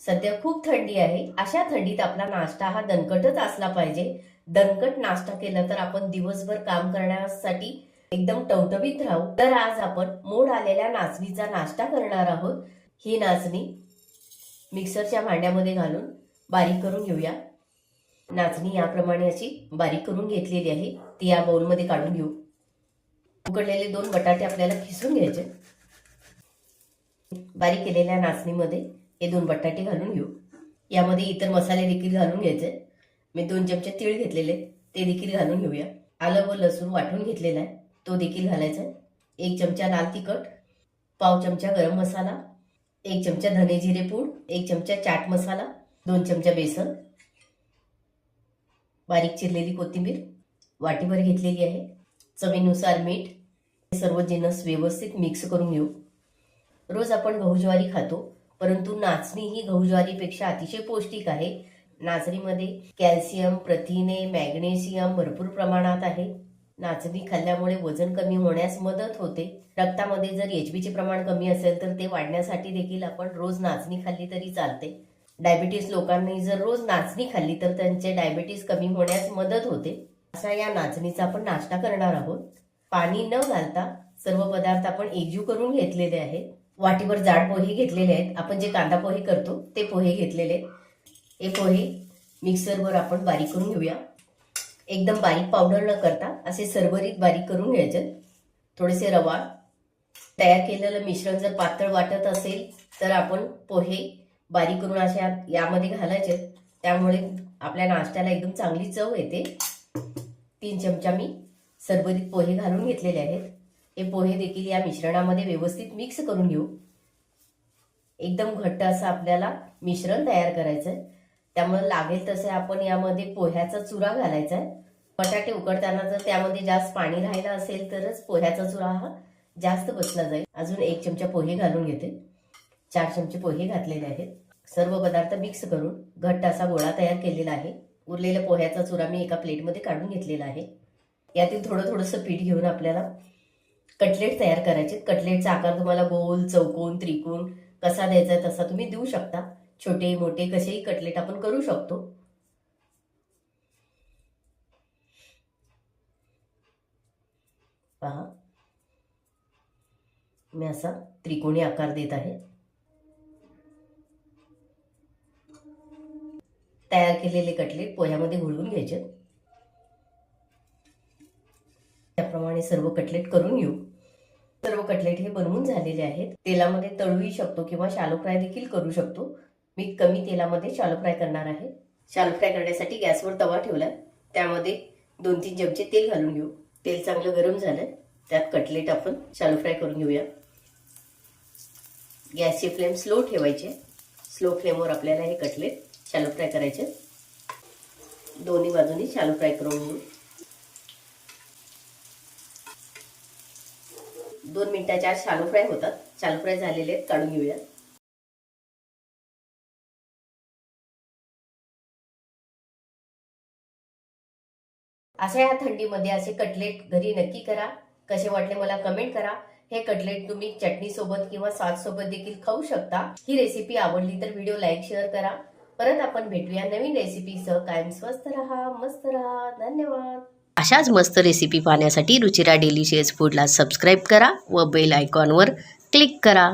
सध्या खूप थंडी आहे. अशा थंडीत आपला नाश्ता हा दणकटच असला पाहिजे. दणकट नाश्ता केला तर आपण दिवसभर काम करण्यासाठी एकदम टवटवीत राहू. तर आज आपण मोड आलेल्या नाचणीचा नाश्ता करणार आहोत. ही नाचणी मिक्सरच्या भांड्यामध्ये घालून बारीक करून घेऊया. नाचणी याप्रमाणे अशी बारीक करून घेतलेली आहे. ती या बाउलमध्ये काढून घेऊ. उकडलेले दोन बटाटे आपल्याला खिसून घ्यायचे. बारीक केलेल्या नाचणीमध्ये हे दोन बटाटे घालून घेऊ. यामध्ये इतर मसाले देखील घालून घ्यायचे. मी दोन चमचे तीळ घेतलेले ते देखील घालून घेऊया. आलं व लसूण वाटून घेतलेला आहे तो देखील घालायचा एक चमचा लाल तिखट पाव चमचा गरम मसाला एक चमचा धने जिरे पूड एक चमचा चाट मसाला दोन चमचा बेसन बारीक चिरलेली कोथिंबीर वाटीभर घेतलेली आहे. चवीनुसार मीठ हे सर्व जिनस व्यवस्थित मिक्स करून घेऊ. रोज आपण गहू ज्वारी खातो. परंतु नाचणी ही गहू ज्वारीपेक्षा अतिशय पौष्टिक आहे. नाचणीमध्ये कॅल्शियम प्रथिने मॅग्नेशियम भरपूर प्रमाणात आहे. नाचणी खाल्ल्यामुळे वजन कमी होण्यास मदत होते. रक्तामध्ये जर एच प्रमाण कमी असेल तर ते वाढण्यासाठी देखील आपण रोज नाचणी खाल्ली तरी चालते. डायबिटीस लोकांनी जर रोज नाचणी खाल्ली तर त्यांचे डायबिटीस कमी होण्यास मदत होते. असा या नाचणीचा आपण नाश्ता करणार आहोत. पाणी न घालता सर्व पदार्थ आपण एकजीव करून घेतलेले आहेत. वाटीवर जाड पोहे घेतलेले आहेत. आपण जे कांदा पोहे करतो ते पोहे घेतलेले आहेत. हे पोहे मिक्सरवर आपण बारीक करून घेऊया. एकदम बारीक पावडर न करता असे सरभरीत बारीक करून घ्यायचे. थोडेसे रवा. तयार केलेलं मिश्रण जर पातळ वाटत असेल तर आपण पोहे बारीक करून अशा यामध्ये घालायचे. त्यामुळे आपल्या नाश्त्याला एकदम चांगली चव येते. तीन चमचा मी सरभरीत पोहे घालून घेतलेले आहेत. हे पोहे देखील या मिश्रणामध्ये व्यवस्थित मिक्स करून घेऊ. एकदम घट्ट असं आपल्याला मिश्रण तयार करायचं आहे त्यामुळे लागेल तसे आपण यामध्ये पोह्याचा चुरा घालायचा आहे बटाटे उकडताना जर त्यामध्ये जास्त पाणी राहिलं असेल तरच पोह्याचा चुरा हा जास्त बसला जाईल. अजून एक चमचा पोहे घालून घेते. चार चमचे पोहे घातलेले आहेत. सर्व पदार्थ मिक्स करून घट्ट असा गोळा तयार केलेला आहे. उरलेल्या पोह्याचा चुरा मी एका प्लेटमध्ये काढून घेतलेला आहे. यातील थोडं थोडंसं पीठ घेऊन आपल्याला कटलेट तयार करायचे. कटलेटचा आकार तुम्हाला गोल चौकोन त्रिकोण कसा द्यायचा आहे तसा तुम्ही देऊ शकता. छोटे मोठे कसेही कटलेट आपण करू शकतो. पहा. मी असा त्रिकोणी आकार देत आहे. तयार केलेले कटलेट पोह्यामध्ये घोळून घ्यायचे. त्याप्रमाणे सर्व कटलेट करून घेऊ. सर्व कटलेट हे बनवून झालेले आहेत. तेलामध्ये तळूही शकतो किंवा शालो फ्राय देखील करू शकतो. मी कमी तेलामध्ये शालो फ्राय करणार आहे. शालो फ्राय करण्यासाठी गॅसवर तवा ठेवलाय. त्यामध्ये दोन तीन चमचे तेल घालून घेऊ. तेल चांगलं गरम झालंय त्यात कटलेट आपण शालो फ्राय करून घेऊया. गॅसची फ्लेम स्लो ठेवायचे. स्लो फ्लेमवर आपल्याला हे कटलेट शालो फ्राय करायचे. दोन्ही बाजूनी शालो फ्राय करून घेऊ. दोन मिनिटाच्या आत शालो फ्राय होतात. शालो फ्राय झालेले आहेत. काढून घेऊया. अशा या थंडीमध्ये असे कटलेट घरी नक्की करा. कसे वाटले मला कमेंट करा. हे कटलेट तुम्ही चटणी सोबत किंवा सॉस सोबत देखील खाऊ शकता. ही रेसिपी आवडली तर व्हिडिओ लाईक शेअर करा. परत आपण भेटूया नवीन रेसिपीसह कायम स्वस्त रहा मस्त रहा. धन्यवाद. अशाच मस्त रेसिपी पाहण्यासाठी रुचिरा डेलिशियस फूडला सबस्क्राईब करा व बेल आयकॉनवर क्लिक करा.